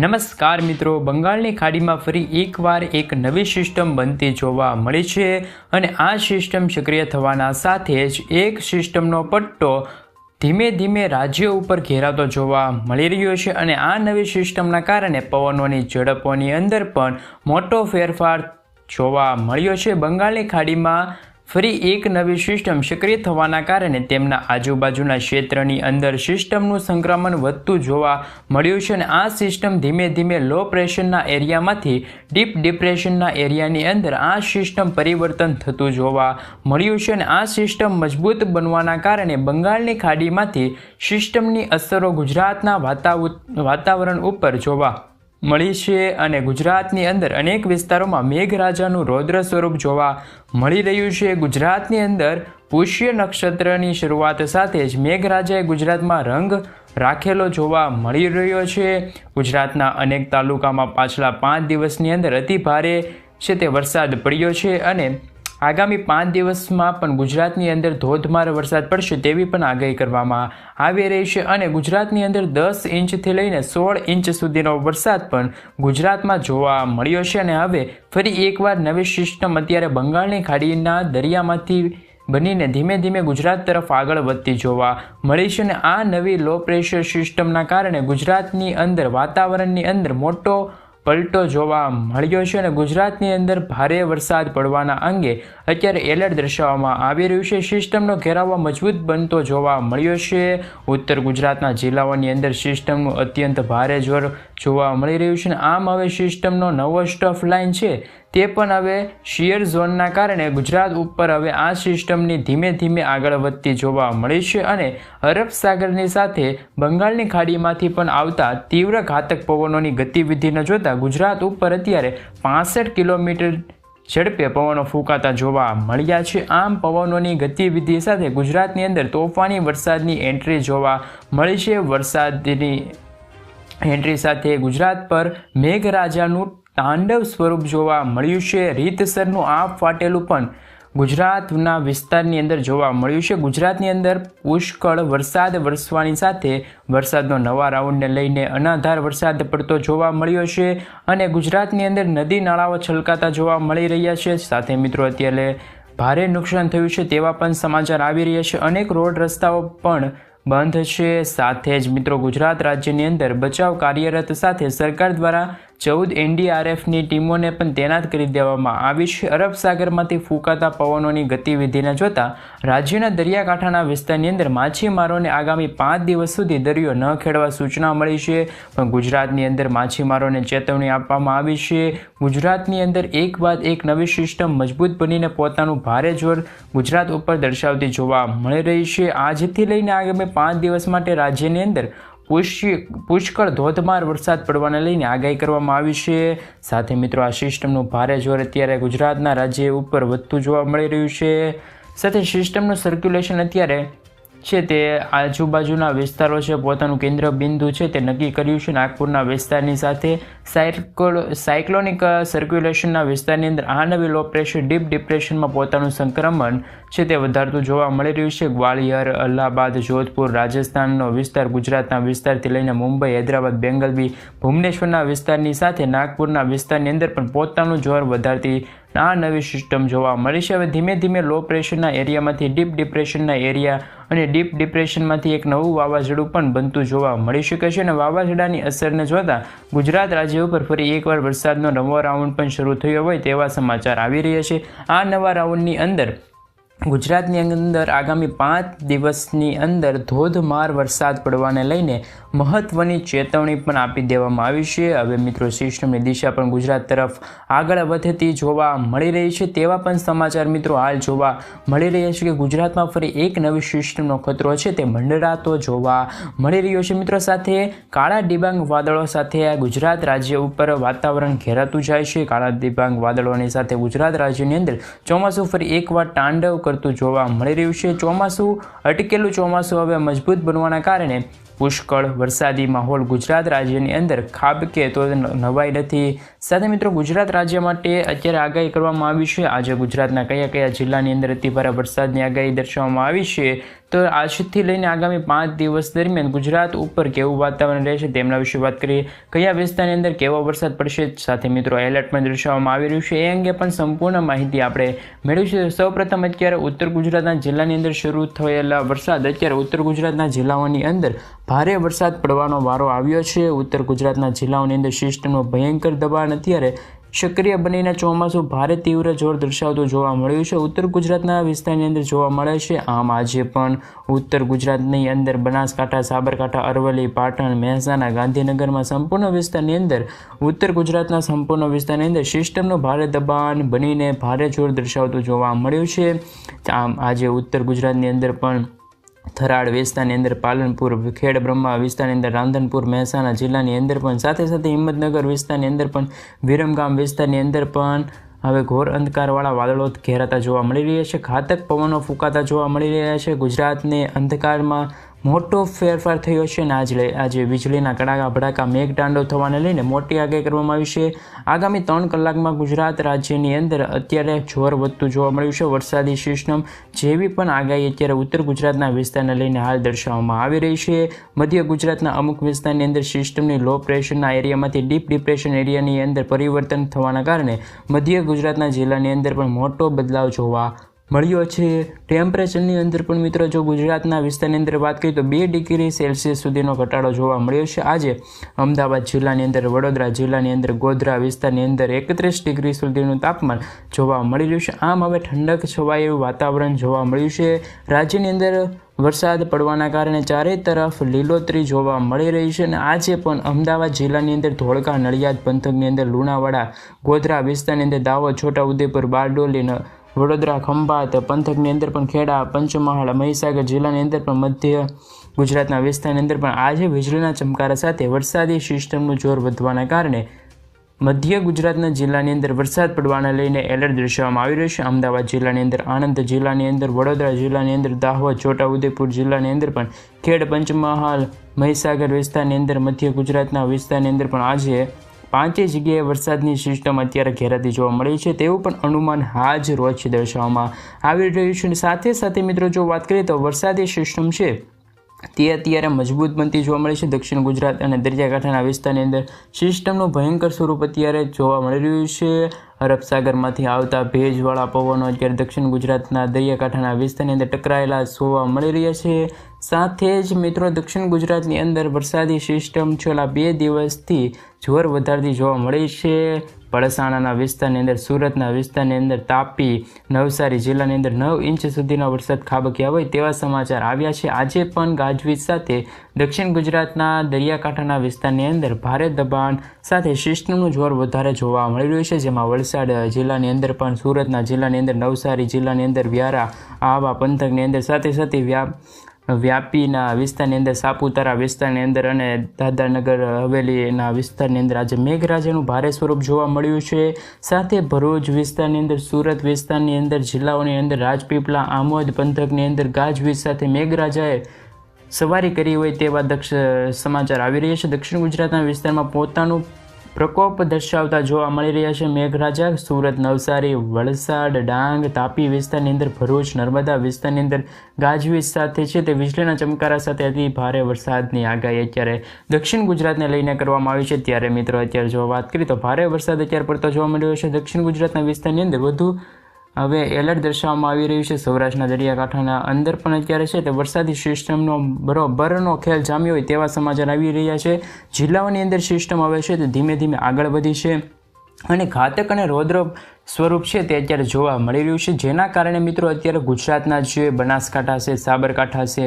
નમસ્કાર મિત્રો, બંગાળની ખાડીમાં ફરી એકવાર એક નવી સિસ્ટમ બનતી જોવા મળી છે અને આ સિસ્ટમ સક્રિય થવાના સાથે જ એક સિસ્ટમનો પટ્ટો ધીમે ધીમે રાજ્ય ઉપર ઘેરાતો જોવા મળી રહ્યો છે અને આ નવી સિસ્ટમના કારણે પવનોની ઝડપોની અંદર પણ મોટો ફેરફાર જોવા મળ્યો છે. બંગાળની ખાડીમાં ફરી એક નવી સિસ્ટમ સક્રિય થવાના કારણે તેમના આજુબાજુના ક્ષેત્રની અંદર સિસ્ટમનું સંક્રમણ વધતું જોવા મળ્યું છે અને આ સિસ્ટમ ધીમે ધીમે લો પ્રેશરના એરિયામાંથી ડીપ ડિપ્રેશનના એરિયાની અંદર આ સિસ્ટમ પરિવર્તન થતું જોવા મળ્યું છે અને આ સિસ્ટમ મજબૂત બનવાના કારણે બંગાળની ખાડીમાંથી સિસ્ટમની અસરો ગુજરાતના વાતાવુ, વાતાવરણ ઉપર જોવા મળી છે અને ગુજરાતની અંદર અનેક વિસ્તારોમાં મેઘરાજાનું રૌદ્ર સ્વરૂપ જોવા મળી રહ્યું છે. ગુજરાતની અંદર પુષ્ય નક્ષત્રની શરૂઆત સાથે જ મેઘરાજાએ ગુજરાતમાં રંગ રાખેલો જોવા મળી રહ્યો છે. ગુજરાતના અનેક તાલુકામાં પાછલા પાંચ દિવસની અંદર અતિ ભારે છે તે વરસાદ પડ્યો છે અને આગામી પાંચ દિવસમાં પણ ગુજરાતની અંદર ધોધમાર વરસાદ પડશે તેવી પણ આગાહી કરવામાં આવી રહી છે અને ગુજરાતની અંદર દસ ઇંચથી લઈને સોળ ઇંચ સુધીનો વરસાદ પણ ગુજરાતમાં જોવા મળ્યો છે અને હવે ફરી એકવાર નવી સિસ્ટમ અત્યારે બંગાળની ખાડીના દરિયામાંથી બનીને ધીમે ધીમે ગુજરાત તરફ આગળ વધતી જોવા મળી છે અને આ નવી લો પ્રેશર સિસ્ટમના કારણે ગુજરાતની અંદર વાતાવરણની અંદર મોટો પલટો જોવા મળ્યો છે અને ગુજરાતની અંદર ભારે વરસાદ પડવાના અંગે અત્યારે એલર્ટ દર્શાવવામાં આવી રહ્યું છે. સિસ્ટમનો ઘેરાવો મજબૂત બનતો જોવા મળ્યો છે. ઉત્તર ગુજરાતના જિલ્લાઓની અંદર સિસ્ટમનું અત્યંત ભારે જોર જોવા મળી રહ્યું છે અને આમ હવે સિસ્ટમનો નવો સ્ટફ લાઇન છે. તે પણ હવે શિયર ઝોનના કારણે ગુજરાત ઉપર હવે આ સિસ્ટમની ધીમે ધીમે આગળ વધતી જોવા મળી છે અને અરબ સાગરની સાથે બંગાળની ખાડીમાંથી પણ આવતા તીવ્ર ઘાતક પવનોની ગતિવિધિને જોતા ગુજરાત ઉપર અત્યારે પાસઠ કિલોમીટર ઝડપે પવનો ફૂંકાતા જોવા મળ્યા છે. આમ પવનોની ગતિવિધિ સાથે ગુજરાતની અંદર તોફાની વરસાદની એન્ટ્રી જોવા મળી છે. વરસાદની એન્ટ્રી સાથે ગુજરાત પર મેઘરાજાનું તાંડવ સ્વરૂપ જોવા મળ્યું છે. રીતસરનું આ ફાટેલું પણ ગુજરાતના વિસ્તારની અંદર જોવા મળ્યું છે. ગુજરાતની અંદર પુષ્કળ વરસાદ વરસવાની સાથે વરસાદનો નવા રાઉન્ડને લઈને અનાધાર વરસાદ પડતો જોવા મળ્યો છે અને ગુજરાતની અંદર નદી નાળાઓ છલકાતા જોવા મળી રહ્યા છે. સાથે મિત્રો, અત્યારે ભારે નુકસાન થયું છે તેવા પણ સમાચાર આવી રહ્યા છે. અનેક રોડ રસ્તાઓ પણ બંધ છે. સાથે જ મિત્રો, ગુજરાત રાજ્યની અંદર બચાવ કાર્યરત સાથે સરકાર દ્વારા ચૌદ એનડીઆરએફની ટીમોને પણ તૈનાત કરી દેવામાં આવી છે. અરબ સાગરમાંથી ફૂંકાતા પવનોની ગતિવિધિને જોતા રાજ્યના દરિયાકાંઠાના વિસ્તારની અંદર માછીમારોને આગામી પાંચ દિવસ સુધી દરિયો ન ખેડવા સૂચના મળી છે. પણ ગુજરાતની અંદર માછીમારોને ચેતવણી આપવામાં આવી છે. ગુજરાતની અંદર એક બાદ એક નવી સિસ્ટમ મજબૂત બનીને પોતાનું ભારે જોર ગુજરાત ઉપર દર્શાવતી જોવા મળી રહી છે. આજથી લઈને આગામી પાંચ દિવસ માટે રાજ્યની અંદર પુષ્કળ ધોધમાર વરસાદ પડવાને લઈને આગાહી કરવામાં આવી છે. સાથે મિત્રો, આ સિસ્ટમનું ભારે જોર અત્યારે ગુજરાતના રાજ્ય ઉપર વધતું જોવા મળી રહ્યું છે. સાથે સિસ્ટમનું સર્ક્યુલેશન અત્યારે છે તે આજુબાજુના વિસ્તારો છે. પોતાનું કેન્દ્ર બિંદુ છે તે નક્કી કર્યું છે. નાગપુરના વિસ્તારની સાથે સાયકલ સાયક્લોનિક સર્ક્યુલેશનના વિસ્તારની અંદર આ નવી લો પ્રેશર ડીપ ડિપ્રેશનમાં પોતાનું સંક્રમણ છે તે વધારતું જોવા મળી રહ્યું છે. ગ્વાલિયર, અલ્હાબાદ, જોધપુર, રાજસ્થાનનો વિસ્તાર, ગુજરાતના વિસ્તારથી લઈને મુંબઈ, હૈદરાબાદ બેંગલબી ભુવનેશ્વરના વિસ્તારની સાથે નાગપુરના વિસ્તારની અંદર પણ પોતાનું જોર વધારતી આ નવી સિસ્ટમ જોવા મળી છે. હવે ધીમે ધીમે લો પ્રેશરના એરિયામાંથી ડીપ ડિપ્રેશનના એરિયા અને ડીપ ડિપ્રેશનમાંથી એક નવું વાવાઝોડું પણ બનતું જોવા મળી શકે છે અને વાવાઝોડાની અસરને જોતા ગુજરાત રાજ્ય ઉપર ફરી એકવાર વરસાદનો નવો રાઉન્ડ પણ શરૂ થયો હોય તેવા સમાચાર આવી રહ્યા છે. આ નવા રાઉન્ડની અંદર ગુજરાતની અંદર આગામી પાંચ દિવસની અંદર ધોધમાર વરસાદ પડવાને લઈને મહત્ત્વની ચેતવણી પણ આપી દેવામાં આવી છે. હવે મિત્રો સિસ્ટમની દિશા પણ ગુજરાત તરફ આગળ વધતી જોવા મળી રહી છે. તેવા પણ સમાચાર મિત્રો હાલ જોવા મળી રહ્યા છે કે ગુજરાતમાં ફરી એક નવી સિસ્ટમનો ખતરો છે. તે મંડળાતો જોવા મળી રહ્યો છે. મિત્રો, સાથે કાળા ડિબાંગ વાદળો સાથે ગુજરાત રાજ્ય ઉપર વાતાવરણ ઘેરાતું જાય છે. કાળા ડિબાંગ વાદળોની સાથે ગુજરાત રાજ્યની અંદર ચોમાસું ફરી એકવાર તાંડવ કરતું જોવા મળી રહ્યું છે. ચોમાસું અટકેલું ચોમાસું હવે મજબૂત બનવાના કારણે પુષ્કળ વરસાદી માહોલ ગુજરાત રાજ્યની અંદર ખાબકે તો નવાઈ નથી. સાથે મિત્રો, ગુજરાત રાજ્ય માટે અત્યારે આગાહી કરવામાં આવી છે. આજે ગુજરાતના કયા કયા જિલ્લાની અંદર અતિભારે વરસાદની આગાહી દર્શાવવામાં આવી છે, તો આજથી લઈને આગામી પાંચ દિવસ દરમિયાન ગુજરાત ઉપર કેવું વાતાવરણ રહેશે તેમના વિશે વાત કરીએ. કયા વિસ્તારની અંદર કેવો વરસાદ પડશે? સાથે મિત્રો, એલર્ટ પણ દર્શાવવામાં આવી રહ્યું છે. એ અંગે પણ સંપૂર્ણ માહિતી આપણે મેળવીશું સૌપ્રથમ અત્યારે ઉત્તર ગુજરાતના જિલ્લાની અંદર શરૂ થયેલા વરસાદ અત્યારે ઉત્તર ગુજરાતના જિલ્લાઓની અંદર ભારે વરસાદ પડવાનો વારો આવ્યો છે. ઉત્તર ગુજરાતના જિલ્લાઓની અંદર સિસ્ટમનો ભયંકર દબાણ અત્યારે સક્રિય બનીને ચોમાસું ભારે તીવ્ર જોર દર્શાવતું જોવા મળ્યું છે. ઉત્તર ગુજરાતના વિસ્તારની અંદર જોવા મળે છે. આમ આજે પણ ઉત્તર ગુજરાતની અંદર બનાસકાંઠા, સાબરકાંઠા, અરવલ્લી, પાટણ, મહેસાણા, ગાંધીનગરમાં સંપૂર્ણ વિસ્તારની અંદર, ઉત્તર ગુજરાતના સંપૂર્ણ વિસ્તારની અંદર સિસ્ટમનું ભારે દબાણ બનીને ભારે જોર દર્શાવતું જોવા મળ્યું છે. આમ આજે ઉત્તર ગુજરાતની અંદર પણ થરાડ વિસ્તારની અંદર પાલનપુર, ખેડ બ્રહ્મા વિસ્તારની અંદર રાંધનપુર, મહેસાણા જિલ્લાની અંદર પણ સાથે સાથે હિંમતનગર વિસ્તારની અંદર પણ વિરમગામ વિસ્તારની અંદર પણ હવે ઘોર અંધકારવાળા વાદળો ઘેરાતા જોવા મળી રહ્યા છે. ઘાતક પવનો ફૂંકાતા જોવા મળી રહ્યા છે. ગુજરાતને અંધકારમાં મોટો ફેરફાર થયો છે અને આજ આજે વીજળીના કડાકા, ભડાકા મેઘતાંડવ થવાને લઈને મોટી આગાહી કરવામાં આવી છે. આગામી ત્રણ કલાકમાં ગુજરાત રાજ્યની અંદર અત્યારે જોર વધતું જોવા મળ્યું છે. વરસાદી સિસ્ટમ જેવી પણ આગાહી અત્યારે ઉત્તર ગુજરાતના વિસ્તારને લઈને હાલ દર્શાવવામાં આવી રહી છે. મધ્ય ગુજરાતના અમુક વિસ્તારની અંદર સિસ્ટમની લો પ્રેશરના એરિયામાંથી ડીપ ડિપ્રેશન એરિયાની અંદર પરિવર્તન થવાના કારણે મધ્ય ગુજરાતના જિલ્લાની અંદર પણ મોટો બદલાવ જોવા મળ્યો છે. ટેમ્પરેચરની અંદર પણ મિત્રો જો ગુજરાતના વિસ્તારની અંદર વાત કરીએ તો બે ડિગ્રી સેલ્સિયસ સુધીનો ઘટાડો જોવા મળ્યો છે. આજે અમદાવાદ જિલ્લાની અંદર, વડોદરા જિલ્લાની અંદર, ગોધરા વિસ્તારની અંદર એકત્રીસ ડિગ્રી સુધીનું તાપમાન જોવા મળી રહ્યું છે. આમ હવે ઠંડક છવાય એવું વાતાવરણ જોવા મળ્યું છે. રાજ્યની અંદર વરસાદ પડવાના કારણે ચારે તરફ લીલોતરી જોવા મળી રહી છે અને આજે પણ અમદાવાદ જિલ્લાની અંદર ધોળકા નડિયાદ, પંથકની અંદર લુણાવાડા, ગોધરા વિસ્તારની અંદર દાવો છોટાઉદેપુર, બારડોલી વડોદરા, ખંભાત, પંથકની અંદર પણ ખેડા, પંચમહાલ, મહીસાગર જિલ્લાની અંદર પણ મધ્ય ગુજરાતના વિસ્તારની અંદર પણ આજે વીજળીના ચમકારા સાથે વરસાદી સિસ્ટમનું જોર વધવાના કારણે મધ્ય ગુજરાતના જિલ્લાની અંદર વરસાદ પડવાને લઈને એલર્ટ દર્શાવવામાં આવી રહ્યું છે. અમદાવાદ જિલ્લાની અંદર, આણંદ જિલ્લાની અંદર, વડોદરા જિલ્લાની અંદર, દાહોદ, છોટાઉદેપુર જિલ્લાની અંદર પણ ખેડ, પંચમહાલ, મહીસાગર વિસ્તારની અંદર, મધ્ય ગુજરાતના વિસ્તારની અંદર પણ આજે પાંચેય જગ્યાએ વરસાદની સિસ્ટમ અત્યારે ઘેરાતી જોવા મળી છે. તેવું પણ અનુમાન હાજ રોજ દર્શાવવામાં આવી રહ્યું છે સાથે સાથે મિત્રો, જો વાત કરીએ તો વરસાદી સિસ્ટમ છે, તે અત્યારે મજબૂત બનતી જોવા મળે છે. દક્ષિણ ગુજરાત અને દરિયાકાંઠાના વિસ્તારની અંદર સિસ્ટમનું ભયંકર સ્વરૂપ અત્યારે જોવા મળી રહ્યું છે. અરબ સાગરમાંથી આવતા ભેજવાળા પવનો અત્યારે દક્ષિણ ગુજરાતના દરિયાકાંઠાના વિસ્તારની અંદર ટકરાયેલા જોવા મળી રહ્યા છે. સાથે જ મિત્રો, દક્ષિણ ગુજરાતની અંદર વરસાદી સિસ્ટમ છેલ્લા બે દિવસથી જોર વધારતી જોવા મળી છે. પળસાણાના વિસ્તારની અંદર, સુરતના વિસ્તારની અંદર તાપી, નવસારી જિલ્લાની અંદર નવ ઇંચ સુધીનો વરસાદ ખાબક્યા હોય તેવા સમાચાર આવ્યા છે. આજે પણ ગાજવીજ સાથે દક્ષિણ ગુજરાતના દરિયાકાંઠાના વિસ્તારની અંદર ભારે દબાણ સાથે સિસ્ટમનું જોર વધારે જોવા મળી રહ્યું છે, જેમાં વલસાડ જિલ્લાની અંદર પણ સુરતના જિલ્લાની અંદર નવસારી જિલ્લાની અંદર વ્યારા આવા પંથકની અંદર સાથે સાથે વ્યાપ વ્યાપીના વિસ્તારની અંદર સાપુતારા વિસ્તારની અંદર અને દાદાનગર હવેલીના વિસ્તારની અંદર આજે મેઘરાજાનું ભારે સ્વરૂપ જોવા મળ્યું છે. સાથે ભરૂચ વિસ્તારની અંદર, સુરત વિસ્તારની અંદર, જિલ્લાઓની અંદર રાજપીપળા, આમોદ પંથકની અંદર ગાજવીજ સાથે મેઘરાજાએ સવારી કરી હોય તેવા દક્ષ, સમાચાર આવી રહ્યા છે. દક્ષિણ ગુજરાતના વિસ્તારમાં પોતાનું પ્રકોપ દર્શાવતા જોવા મળી રહ્યા છે મેઘરાજા. સુરત, નવસારી, વલસાડ, ડાંગ, તાપી વિસ્તારની અંદર ભરૂચ, નર્મદા વિસ્તારની અંદર ગાજવીજ સાથે છે. તે વીજળીના ચમકારા સાથે અતિ ભારે વરસાદની આગાહી અત્યારે દક્ષિણ ગુજરાતને લઈને કરવામાં આવી છે. ત્યારે મિત્રો, અત્યારે જો વાત કરીએ તો ભારે વરસાદ અત્યારે પડતો જોવા મળ્યો છે. દક્ષિણ ગુજરાતના વિસ્તારની અંદર વધુ હવે એલર્ટ દર્શાવવામાં આવી રહ્યું છે. સૌરાષ્ટ્રના દરિયાકાંઠાના અંદર પણ અત્યારે છે તે વરસાદી સિસ્ટમનો બરોબરનો ખેલ જામ્યો હોય તેવા સમાચાર આવી રહ્યા છે. જિલ્લાઓની અંદર સિસ્ટમ આવે છે તે ધીમે ધીમે આગળ વધી છે અને ઘાતક અને રૌદ્ર સ્વરૂપ છે તે અત્યારે જોવા મળી રહ્યું છે. જેના કારણે મિત્રો અત્યારે ગુજરાતના જે બનાસકાંઠા છે, સાબરકાંઠા છે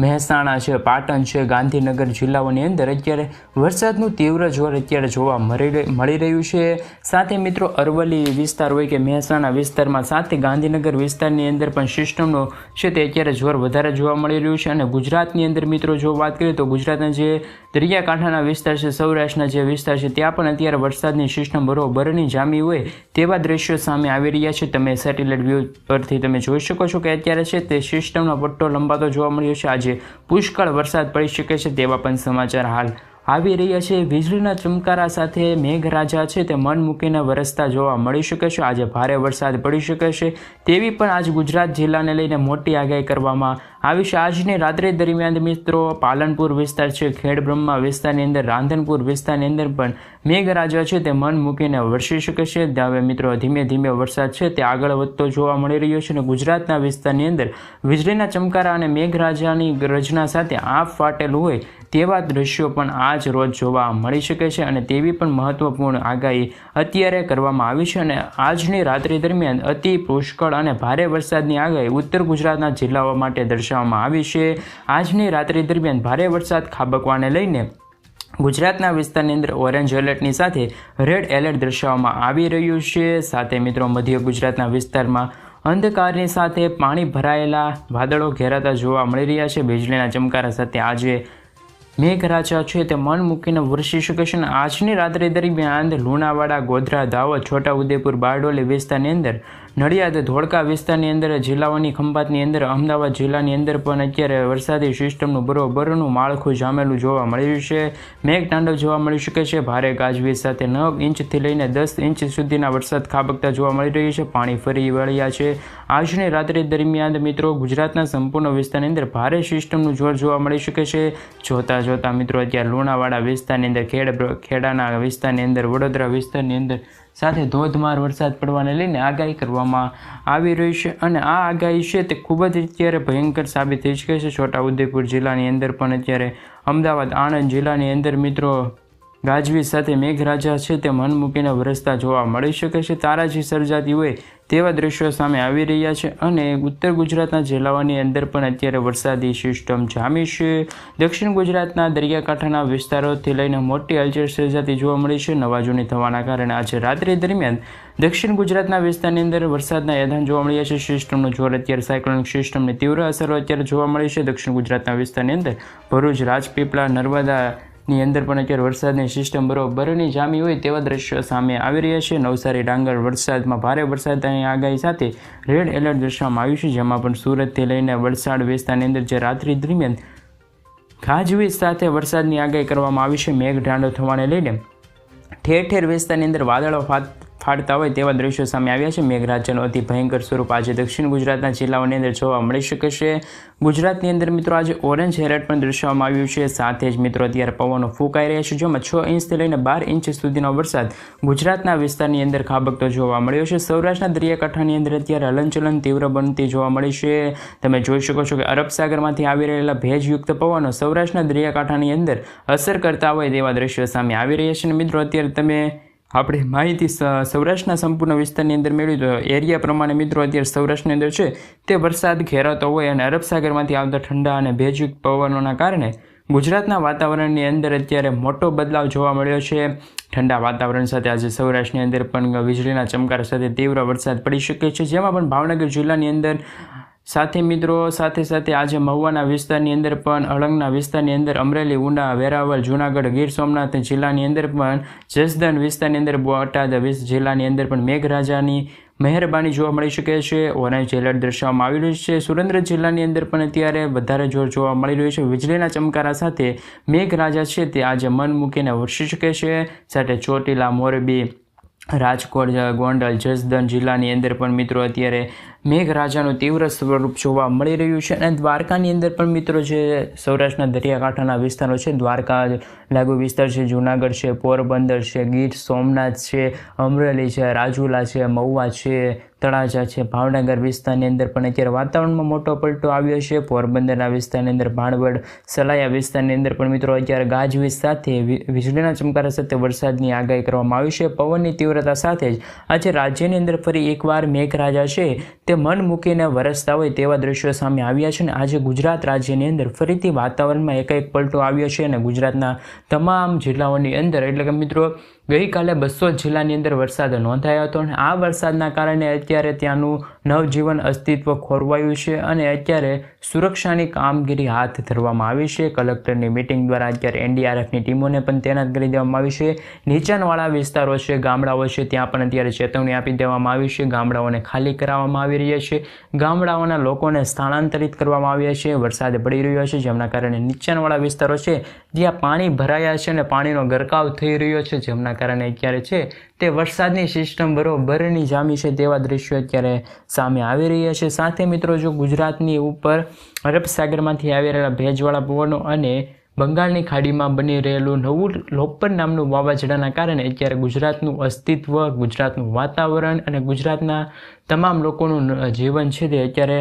મહેસાણા છે, પાટણ છે, ગાંધીનગર જિલ્લાઓની અંદર અત્યારે વરસાદનું તીવ્ર જોર અત્યારે જોવા મળી મળી રહ્યું છે. સાથે મિત્રો, અરવલ્લી વિસ્તાર હોય કે મહેસાણા વિસ્તારમાં, સાથે ગાંધીનગર વિસ્તારની અંદર પણ સિસ્ટમનો છે તે અત્યારે જોર વધારે જોવા મળી રહ્યું છે. અને ગુજરાતની અંદર મિત્રો, જો વાત કરીએ તો ગુજરાતના જે દરિયાકાંઠાના વિસ્તાર છે, સૌરાષ્ટ્રના જે વિસ્તાર છે, ત્યાં પણ અત્યારે વરસાદની સિસ્ટમ બરોબરની જામી હોય તેવા દ્રશ્યો સામે આવી રહ્યા છે. તમે સેટેલાઇટ વ્યૂ પરથી તમે જોઈ શકો છો કે અત્યારે છે તે સિસ્ટમનો પટ્ટો લંબાતો જોવા મળ્યો છે. આજે આજે પુષ્કળ વરસાદ પડી શકે છે તેવા પણ સમાચાર હાલ આવી રહ્યા છે વીજળીના ચમકારા સાથે મેઘરાજા છે તે મન મૂકીને વરસતા જોવા મળી શકે છે. આજે ભારે વરસાદ પડી શકે છે. તેવી પણ આજ ગુજરાત જિલ્લાને લઈને મોટી આગાહી કરવામાં આવી છે. આજની રાત્રિ દરમિયાન મિત્રો પાલનપુર વિસ્તાર છે, ખેડબ્રહ્મા વિસ્તારની અંદર, રાંધનપુર વિસ્તારની અંદર પણ મેઘરાજા છે તે મન મૂકીને વરસી શકે છે. હવે મિત્રો ધીમે ધીમે વરસાદ છે તે આગળ વધતો જોવા મળી રહ્યો છે અને ગુજરાતના વિસ્તારની અંદર વીજળીના ચમકારા અને મેઘરાજાની રચના સાથે આંફ ફાટેલું હોય તેવા દ્રશ્યો પણ આજ રોજ જોવા મળી શકે છે અને તેવી પણ મહત્વપૂર્ણ આગાહી અત્યારે કરવામાં આવી છે અને આજની રાત્રિ દરમિયાન અતિ પુષ્કળ અને ભારે વરસાદની આગાહી ઉત્તર ગુજરાતના જિલ્લાઓ માટે દર્શાવવામાં આવી છે. આજની રાત્રિ દરમિયાન ભારે વરસાદ ખાબકવાને લઈને ગુજરાતના વિસ્તારની અંદર ઓરેન્જ એલર્ટની સાથે રેડ એલર્ટ દર્શાવવામાં આવી રહ્યું છે. સાથે મિત્રો, મધ્ય ગુજરાતના વિસ્તારમાં અંધકારની સાથે પાણી ભરાયેલા વાદળો ઘેરાતા જોવા મળી રહ્યા છે. વીજળીના ચમકારા સાથે આજે મેઘરાજા છે તે મન મૂકીને વરસી શકે છે અને આજની રાત્રિ દરમિયાન લુણાવાડા ગોધરા દાહોદ છોટાઉદેપુર બારડોલી વિસ્તારની અંદર નડિયાદ, ધોળકા વિસ્તારની અંદર, જિલ્લાઓની ખંભાતની અંદર, અમદાવાદ જિલ્લાની અંદર પણ અત્યારે વરસાદી સિસ્ટમનું બરોબરનું માળખું જામેલું જોવા મળી રહ્યું છે. મેઘતાંડવ જોવા મળી શકે છે. ભારે ગાજવીજ સાથે નવ ઇંચથી લઈને દસ ઇંચ સુધીના વરસાદ ખાબકતા જોવા મળી રહ્યું છે. પાણી ફરી વળ્યા છે. આજની રાત્રિ દરમિયાન મિત્રો ગુજરાતના સંપૂર્ણ વિસ્તારની અંદર ભારે સિસ્ટમનું જોર જોવા મળી શકે છે. જોતા જોતા મિત્રો, અત્યારે લુણાવાડા વિસ્તારની અંદર, ખેડ ખેડાના વિસ્તારની અંદર, વડોદરા વિસ્તારની અંદર સાથે ધોધમાર વરસાદ પડવાને લઈને આગાહી કરવામાં આવી રહી છે અને આ આગાહી છે તે ખૂબ જ અત્યારે ભયંકર સાબિત થઈ શકે છે. છોટાઉદેપુર જિલ્લાની અંદર પણ અત્યારે અમદાવાદ, આણંદ જિલ્લાની અંદર મિત્રો ગાજવીજ સાથે મેઘરાજા છે તે મન મૂકીને વરસતા જોવા મળી શકે છે. તારાજી સર્જાતી હોય તેવા દ્રશ્યો સામે આવી રહ્યા છે અને ઉત્તર ગુજરાતના જિલ્લાઓની અંદર પણ અત્યારે વરસાદી સિસ્ટમ જામી છે. દક્ષિણ ગુજરાતના દરિયાકાંઠાના વિસ્તારોથી લઈને મોટી હલચલ સર્જાતી જોવા મળી છે. નવાજોની થવાના કારણે આજે રાત્રિ દરમિયાન દક્ષિણ ગુજરાતના વિસ્તારની અંદર વરસાદના યથાન જોવા મળ્યા છે. સિસ્ટમનું જોર અત્યારે સાયક્લોનિક સિસ્ટમની તીવ્ર અસરો અત્યારે જોવા મળી છે. દક્ષિણ ગુજરાતના વિસ્તારની અંદર ભરૂચ, રાજપીપળા, નર્મદા ની અંદર પણ અત્યારે વરસાદની સિસ્ટમ બરોબરની જામી હોય તેવા દ્રશ્યો સામે આવી રહ્યા છે. નવસારી, ડાંગર વરસાદમાં ભારે વરસાદની આગાહી સાથે રેડ એલર્ટ દર્શાવવામાં આવ્યું છે, જેમાં પણ સુરતથી લઈને વલસાડ વિસ્તારની અંદર જે રાત્રિ દરમિયાન ગાજવીજ સાથે વરસાદની આગાહી કરવામાં આવી છે. મેઘઢાંડો થવાને લઈને ઠેર ઠેર વિસ્તારની અંદર વાદળો ફાટતા હોય તેવા દ્રશ્યો સામે આવ્યા છે. મેઘરાજાનું અતિ ભયંકર સ્વરૂપ આજે દક્ષિણ ગુજરાતના જિલ્લાઓની અંદર જોવા મળી શકે છે. ગુજરાતની અંદર મિત્રો આજે ઓરેન્જ એલર્ટ પણ દર્શાવવામાં આવ્યું છે. સાથે જ મિત્રો અત્યારે પવનો ફૂંકાઈ રહ્યા છે. જેમાં છ ઇંચથી લઈને બાર ઇંચ સુધીનો વરસાદ ગુજરાતના વિસ્તારની અંદર ખાબકતો જોવા મળ્યો છે. સૌરાષ્ટ્રના દરિયાકાંઠાની અંદર અત્યારે હલનચલન તીવ્ર બનતી જોવા મળી છે. તમે જોઈ શકો છો કે અરબ સાગરમાંથી આવી રહેલા ભેજયુક્ત પવનો સૌરાષ્ટ્રના દરિયાકાંઠાની અંદર અસર કરતા હોય તેવા દ્રશ્યો સામે આવી રહ્યા છે. અને મિત્રો, અત્યારે તમે આપણે માહિતી સૌરાષ્ટ્રના સંપૂર્ણ વિસ્તારની અંદર મેળવી તો એરિયા પ્રમાણે મિત્રો અત્યારે સૌરાષ્ટ્રની અંદર છે તે વરસાદ, ઘેરાતો હોય અને અરબસાગરમાંથી આવતા ઠંડા અને ભેજયુક્ત પવનોના કારણે ગુજરાતના વાતાવરણની અંદર અત્યારે મોટો બદલાવ જોવા મળ્યો છે. ઠંડા વાતાવરણ સાથે આજે સૌરાષ્ટ્રની અંદર પણ વીજળીના ચમકારા સાથે તીવ્ર વરસાદ પડી શકે છે, જેમાં પણ ભાવનગર જિલ્લાની અંદર સાથે મિત્રો, સાથે સાથે આજે મહુવાના વિસ્તારની અંદર પણ અળંગના વિસ્તારની અંદર અમરેલી, ઉના, વેરાવળ, જૂનાગઢ, ગીર સોમનાથ જિલ્લાની અંદર પણ જસદન વિસ્તારની અંદર બોટાદ જિલ્લાની અંદર પણ મેઘરાજાની મહેરબાની જોવા મળી શકે છે. ઓરેન્જ એલર્ટ દર્શાવવામાં આવી રહ્યું છે. સુરેન્દ્ર જિલ્લાની અંદર પણ અત્યારે વધારે જોર જોવા મળી રહ્યું છે. વીજળીના ચમકારા સાથે મેઘરાજા છે તે આજે મન મૂકીને વરસી શકે છે. સાથે ચોટીલા, મોરબી રાજકોટ, ગોંડલ જસદન જિલ્લાની અંદર પણ મિત્રો અત્યારે મેઘરાજાનું તીવ્ર સ્વરૂપ જોવા મળી રહ્યું છે અને દ્વારકાની અંદર પણ મિત્રો જે સૌરાષ્ટ્રના દરિયાકાંઠાના વિસ્તારો છે, દ્વારકા લાગુ વિસ્તાર છે, જૂનાગઢ છે, પોરબંદર છે, ગીર સોમનાથ છે, અમરેલી છે, રાજુલા છે, મહુવા છે તળાજા છે. ભાવનગર વિસ્તારની અંદર પણ અત્યારે વાતાવરણમાં મોટો પલટો આવ્યો છે. પોરબંદરના વિસ્તારની અંદર ભાણવડ, સલાયા વિસ્તારની અંદર પણ મિત્રો અત્યારે ગાજવીજ સાથે વીજળીના ચમકારા સાથે વરસાદની આગાહી કરવામાં આવી છે. પવનની તીવ્રતા સાથે જ આજે રાજ્યની અંદર ફરી એકવાર મેઘરાજા છે તે મન મૂકીને વરસતા હોય તેવા દ્રશ્યો સામે આવ્યા છે અને આજે ગુજરાત રાજ્યની અંદર ફરીથી વાતાવરણમાં એકાએક પલટો આવ્યો છે અને ગુજરાતના તમામ જિલ્લાઓની અંદર એટલે કે મિત્રો ગઈકાલે બસો જિલ્લાની અંદર વરસાદ નોંધાયો હતો અને આ વરસાદના કારણે અત્યારે ત્યાંનું નવજીવન અસ્તિત્વ ખોરવાયું છે અને અત્યારે સુરક્ષાની કામગીરી હાથ ધરવામાં આવી છે. કલેક્ટરની મિટિંગ દ્વારા અત્યારે એનડીઆરએફની ટીમોને પણ તૈનાત કરી દેવામાં આવી છે. નીચાણવાળા વિસ્તારો છે, ગામડાઓ છે, ત્યાં પણ અત્યારે ચેતવણી આપી દેવામાં આવી છે. ગામડાઓને ખાલી કરાવવામાં આવી રહ્યા છે. ગામડાઓના લોકોને સ્થળાંતરિત કરવામાં આવ્યા છે. વરસાદ પડી રહ્યો છે, જેમના કારણે નીચાણવાળા વિસ્તારો છે, જ્યાં પાણી ભરાયા છે અને પાણીનો ગરકાવ થઈ રહ્યો છે, જેમના કારણે અત્યારે છે તે વરસાદની સિસ્ટમ બરોબરની જામી છે તેવા દ્રશ્યો અત્યારે સામે આવી રહ્યા છે. સાથે મિત્રો, જો ગુજરાતની ઉપર અરબ સાગરમાંથી આવી રહેલા ભેજવાળા પવનો અને બંગાળની ખાડીમાં બની રહેલું નવું લોપર નામનું વાવાઝોડાના કારણે અત્યારે ગુજરાતનું અસ્તિત્વ, ગુજરાતનું વાતાવરણ અને ગુજરાતના તમામ લોકોનું જીવન છે તે અત્યારે